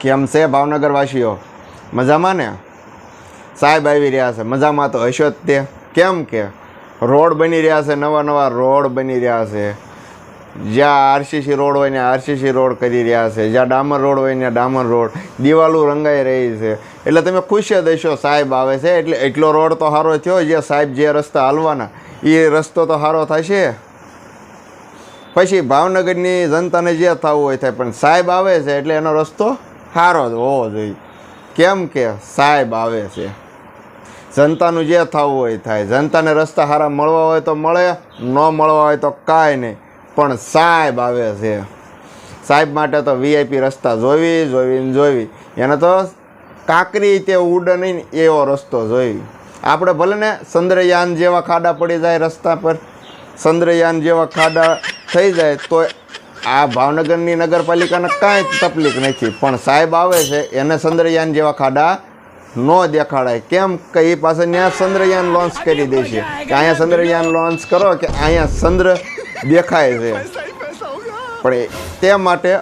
કેમ છે ભાવનગરવાસીઓ? મજામાં ને? સાહેબ આવી રહ્યા છે. મજામાં તો હશો જ તે. કેમ કે રોડ બની રહ્યા છે, નવા નવા રોડ બની રહ્યા છે. જ્યાં આરસીસી રોડ હોય ને આરસીસી રોડ કરી રહ્યા છે. જ્યાં ડામર રોડ હોય ને ડામર રોડ. દિવાલો રંગાઈ રહી છે. એટલે તમે ખુશ જ હશો સાહેબ આવે છે. એટલે એટલો રોડ તો સારો થયો જે સાહેબ જે રસ્તા હાલવાના, એ રસ્તો તો સારો થશે. પછી ભાવનગરની જનતાને જે થવું હોય થાય, પણ સાહેબ આવે છે એટલે એનો રસ્તો સારો જ હોવો જોઈએ. કેમ કે સાહેબ આવે છે. જનતાનું જે થવું હોય થાય. જનતાને રસ્તા સારા મળવા હોય તો મળે, ન મળવા હોય તો કાંઈ નહીં. પણ સાહેબ આવે છે. સાહેબ માટે તો વીઆઈપી રસ્તા જોવી જોવી ને જોવી. એને તો કાંકરી તે ઉડે નહીં એવો રસ્તો જોઈ. આપણે ભલે ને ચંદ્રયાન જેવા ખાડા પડી જાય રસ્તા પર, ચંદ્રયાન જેવા ખાડા થઈ જાય તો આ ભાવનગરની નગરપાલિકાને કાંઈ તકલીફ નથી, પણ સાહેબ આવે છે, એને ચંદ્રયાન જેવા ખાડા ન દેખાડાય. કેમ કે એ પાસે ત્યાં ચંદ્રયાન લોન્ચ કરી દે છે. કે અહીંયા ચંદ્રયાન લોન્ચ કરો કે અહીંયા ચંદ્ર દેખાય છે. પણ તે માટે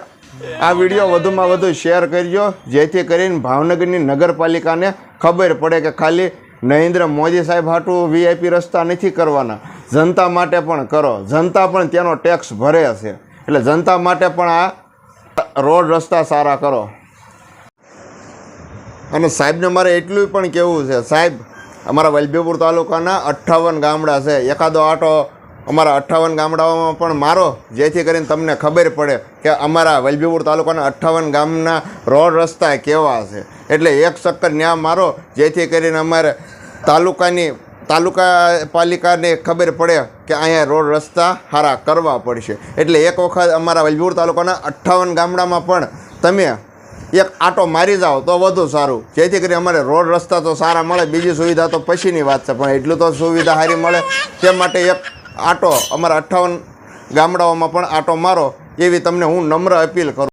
આ વીડિયો વધુમાં વધુ શેર કરજો, જેથી કરીને ભાવનગરની નગરપાલિકાને ખબર પડે કે ખાલી નરેન્દ્ર મોદી સાહેબ હાટું વીઆઈપી રસ્તા નથી કરવાના. જનતા માટે પણ કરો. જનતા પણ તેનો ટેક્સ ભરે છે. એટલે જનતા માટે પણ આ રોડ રસ્તા સારા કરો. અને સાહેબને મારે એટલું પણ કહેવું છે, સાહેબ, અમારા વલભીપુર તાલુકાના અઠ્ઠાવન ગામડા છે. એકાદો આટો અમારા અઠ્ઠાવન ગામડાઓમાં પણ મારો, જેથી કરીને તમને ખબર પડે કે અમારા વલભીપુર તાલુકાના અઠ્ઠાવન ગામના રોડ રસ્તા કેવા છે. એટલે એક ચક્કર ન્યા મારો, જેથી કરીને અમારે તાલુકાની તાલુકા પાલિકાને ખબર પડે કે અહીંયા રોડ રસ્તા સારા કરવા પડશે. એટલે એક વખત અમારા વલભીપુર તાલુકાના અઠ્ઠાવન ગામડામાં પણ તમે એક આટો મારી જાઓ તો વધુ સારું. જેથી કરી અમારે રોડ રસ્તા તો સારા મળે, બીજી સુવિધા તો પછીની વાત છે, પણ એટલું તો સુવિધા સારી મળે. તે માટે એક આટો અમારા અઠ્ઠાવન ગામડાઓમાં પણ આટો મારો, એવી તમને હું નમ્ર અપીલ કરું